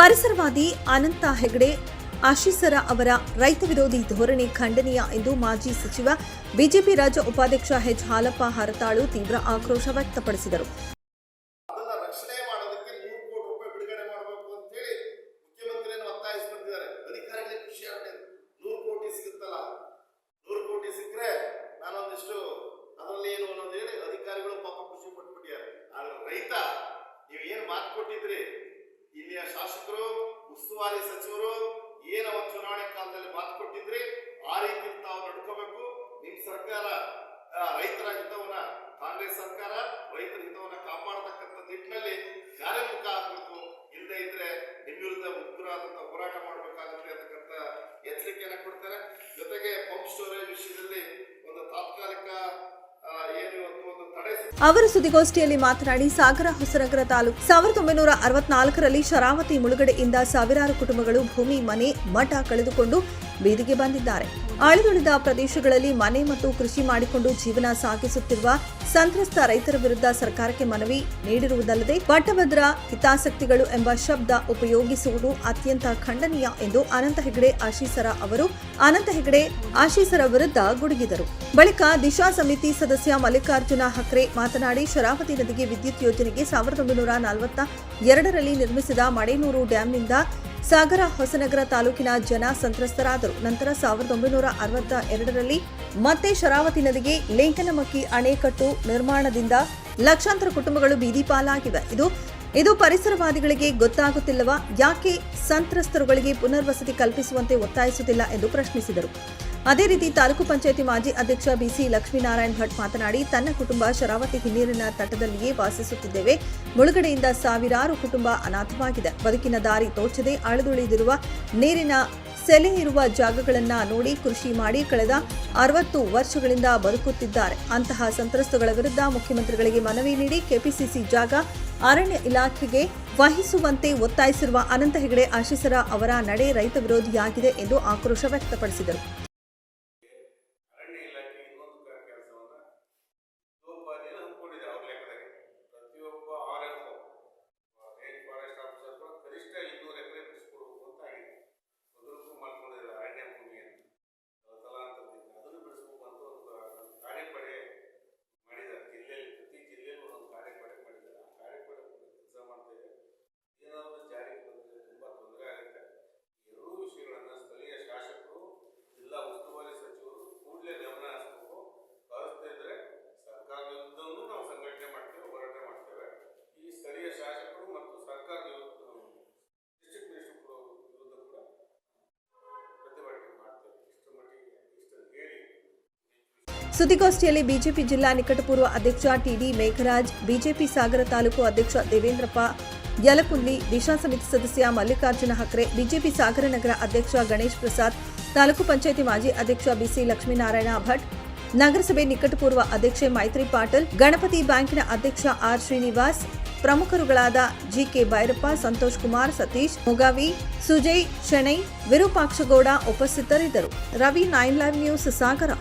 ಪರಿಸರವಾದಿ ಅನಂತ ಹೆಗಡೆ, ಆಶೀಸರ ಅವರ ರೈತ ವಿರೋಧಿ ಧೋರಣೆ ಖಂಡನೀಯ ಎಂದು ಮಾಜಿ ಸಚಿವ, ಬಿಜೆಪಿ ರಾಜ್ಯ ಉಪಾಧ್ಯಕ್ಷ ಎಚ್ ಹಾಲಪ್ಪ ಹರತಾಳು ತೀವ್ರ ಆಕ್ರೋಶ ವ್ಯಕ್ತಪಡಿಸಿದರು. ರೈತ, ನೀವು ಏನು ಮಾತು ಕೊಟ್ಟಿದ್ರಿ? ಇಲ್ಲಿಯ ಶಾಸಕರು, ಉಸ್ತುವಾರಿ ಸಚಿವರು ಏನು ಚುನಾವಣೆ ಕಾಲದಲ್ಲಿ ಮಾತು ಕೊಟ್ಟಿದ್ರಿ ಆ ರೀತಿ ತಾವು ನಡ್ಕೋಬೇಕು. ನಿಮ್ ಸರ್ಕಾರ ರೈತರ ಹಿತವನ್ನ, ಕಾಂಗ್ರೆಸ್ ಸರ್ಕಾರ ರೈತರ ಹಿತವನ್ನ ಕಾಪಾಡತಕ್ಕಂಥ ನಿಟ್ಟಿನಲ್ಲಿ ಕಾರ್ಯಮುಖ ಆಗಬೇಕು. ಇಲ್ಲದೆ ಇದ್ರೆ ನಿಮ್ಮ ವಿರುದ್ಧ ಹೋರಾಟ ಮಾಡಬೇಕಾಗುತ್ತೆ ಅಂತಕ್ಕಂಥ ಎಚ್ಚರಿಕೆಯನ್ನ ಕೊಡ್ತಾರೆ. ಜೊತೆಗೆ ಪಂಪ್ ಸ್ಟೋರೇಜ್ ವಿಷಯದಲ್ಲಿ ಒಂದು ತಾತ್ಕಾಲಿಕ ಏನು ಅವರು ಸುದ್ದಿಗೋಷ್ಠಿಯಲ್ಲಿ ಮಾತನಾಡಿ, ಸಾಗರ, ಹೊಸನಗರ ತಾಲೂಕು ಸಾವಿರದ ಒಂಬೈನೂರ ಅರವತ್ನಾಲ್ಕರಲ್ಲಿ ಶರಾವತಿ ಮುಳುಗಡೆಯಿಂದ ಸಾವಿರಾರು ಕುಟುಂಬಗಳು ಭೂಮಿ, ಮನೆ, ಮಠ ಕಳೆದುಕೊಂಡು ಬೀದಿಗೆ ಬಂದಿದ್ದಾರೆ. ಆಳಿದುಳಿದ ಪ್ರದೇಶಗಳಲ್ಲಿ ಮನೆ ಮತ್ತು ಕೃಷಿ ಮಾಡಿಕೊಂಡು ಜೀವನ ಸಾಗಿಸುತ್ತಿರುವ ಸಂತ್ರಸ್ತ ರೈತರ ವಿರುದ್ಧ ಸರ್ಕಾರಕ್ಕೆ ಮನವಿ ನೀಡಿರುವುದಲ್ಲದೆ ಪಟ್ಟಭದ್ರ ಹಿತಾಸಕ್ತಿಗಳು ಎಂಬ ಶಬ್ದ ಉಪಯೋಗಿಸುವುದು ಅತ್ಯಂತ ಖಂಡನೀಯ ಎಂದು ಅನಂತ ಹೆಗಡೆ ಆಶೀಸರ ಅವರು ಅನಂತ ಹೆಗಡೆ ಆಶೀಸರ ವಿರುದ್ಧ ಗುಡುಗಿದರು. ಬಳಿಕ ದಿಶಾ ಸಮಿತಿ ಸದಸ್ಯ ಮಲ್ಲಿಕಾರ್ಜುನ ಹಕ್ರೆ ಮಾತನಾಡಿ ಶರಾವತಿ ನದಿಗೆ ವಿದ್ಯುತ್ ಯೋಜನೆಗೆ ಸಾವಿರದ ಒಂಬೈನೂರ ನಲವತ್ತ ಎರಡರಲ್ಲಿ ನಿರ್ಮಿಸಿದ ಮಡೇನೂರು ಡ್ಯಾಂನಿಂದ ಸಾಗರ ಹೊಸನಗರ ತಾಲೂಕಿನ ಜನ ಸಂತ್ರಸ್ತರಾದರು. ನಂತರ ಸಾವಿರದ ಒಂಬೈನೂರ ಅರವತ್ತ ಎರಡರಲ್ಲಿ ಮತ್ತೆ ಶರಾವತಿ ನದಿಗೆ ಲೇಖನಮಕ್ಕಿ ಅಣೆಕಟ್ಟು ನಿರ್ಮಾಣದಿಂದ ಲಕ್ಷಾಂತರ ಕುಟುಂಬಗಳು ಬೀದಿಪಾಲಾಗಿವೆ ಇದು ಇದು ಪರಿಸರವಾದಿಗಳಿಗೆ ಗೊತ್ತಾಗುತ್ತಿಲ್ಲವಾ? ಯಾಕೆ ಸಂತ್ರಸ್ತರುಗಳಿಗೆ ಪುನರ್ವಸತಿ ಕಲ್ಪಿಸುವಂತೆ ಒತ್ತಾಯಿಸುತ್ತಿಲ್ಲ ಎಂದು ಪ್ರಶ್ನಿಸಿದರು. ಅದೇ ರೀತಿ ತಾಲೂಕು ಪಂಚಾಯಿತಿ ಮಾಜಿ ಅಧ್ಯಕ್ಷ ಬಿಸಿ ಲಕ್ಷ್ಮೀನಾರಾಯಣ್ ಭಟ್ ಮಾತನಾಡಿ, ತನ್ನ ಕುಟುಂಬ ಶರಾವತಿ ಹಿನ್ನೀರಿನ ತಟದಲ್ಲಿಯೇ ವಾಸಿಸುತ್ತಿದ್ದೇವೆ. ಮುಳುಗಡೆಯಿಂದ ಸಾವಿರಾರು ಕುಟುಂಬ ಅನಾಥವಾಗಿದೆ. ಬದುಕಿನ ದಾರಿ ತೋಚದೆ ಅಳದುಳಿದಿರುವ ನೀರಿನ ಸೆಲೆ ಇರುವ ಜಾಗಗಳನ್ನ ನೋಡಿ ಕೃಷಿ ಮಾಡಿ ಕಳೆದ ಅರವತ್ತು ವರ್ಷಗಳಿಂದ ಬದುಕುತ್ತಿದ್ದಾರೆ. ಅಂತಹ ಸಂತ್ರಸ್ತಗಳ ವಿರುದ್ಧ ಮುಖ್ಯಮಂತ್ರಿಗಳಿಗೆ ಮನವಿ ನೀಡಿ ಕೆಪಿಸಿಸಿ ಜಾಗ ಅರಣ್ಯ ಇಲಾಖೆಗೆ ವಹಿಸುವಂತೆ ಒತ್ತಾಯಿಸಿರುವ ಅನಂತ ಹೆಗಡೆ ಆಶೀಸರ ಅವರ ನಡೆ ರೈತ ವಿರೋಧಿಯಾಗಿದೆ ಎಂದು ಆಕ್ರೋಶ ವ್ಯಕ್ತಪಡಿಸಿದರು. ಸುದ್ದಿಗೋಷ್ಠಿಯಲ್ಲಿ ಬಿಜೆಪಿ ಜಿಲ್ಲಾ ನಿಕಟಪೂರ್ವ ಅಧ್ಯಕ್ಷ ಟಿಡಿ ಮೇಘರಾಜ್, ಬಿಜೆಪಿ ಸಾಗರ ತಾಲೂಕು ಅಧ್ಯಕ್ಷ ದೇವೇಂದ್ರಪ್ಪ ಯಲಕುಂದಿ ದಿಶಾ ಸಮಿತಿ ಸದಸ್ಯ ಮಲ್ಲಿಕಾರ್ಜುನ ಹಕ್ರೆ, ಬಿಜೆಪಿ ಸಾಗರ ನಗರ ಅಧ್ಯಕ್ಷ ಗಣೇಶ್ ಪ್ರಸಾದ್, ತಾಲೂಕು ಪಂಚಾಯಿತಿ ಮಾಜಿ ಅಧ್ಯಕ್ಷ ಬಿಸಿ ಲಕ್ಷ್ಮೀನಾರಾಯಣ ಭಟ್, ನಗರಸಭೆ ನಿಕಟಪೂರ್ವ ಅಧ್ಯಕ್ಷೆ ಮೈತ್ರಿ ಪಾಟೀಲ್, ಗಣಪತಿ ಬ್ಯಾಂಕಿನ ಅಧ್ಯಕ್ಷ ಆರ್ ಶ್ರೀನಿವಾಸ್, ಪ್ರಮುಖರುಗಳಾದ ಜಿಕೆ ಭೈರಪ್ಪ, ಸಂತೋಷ್ ಕುಮಾರ್, ಸತೀಶ್, ಮುಗಾವಿ, ಸುಜಯ್, ಶೆಣೈ, ವಿರೂಪಾಕ್ಷಗೌಡ ಉಪಸ್ಥಿತರಿದ್ದರು. Ravi nine live news, Sagara.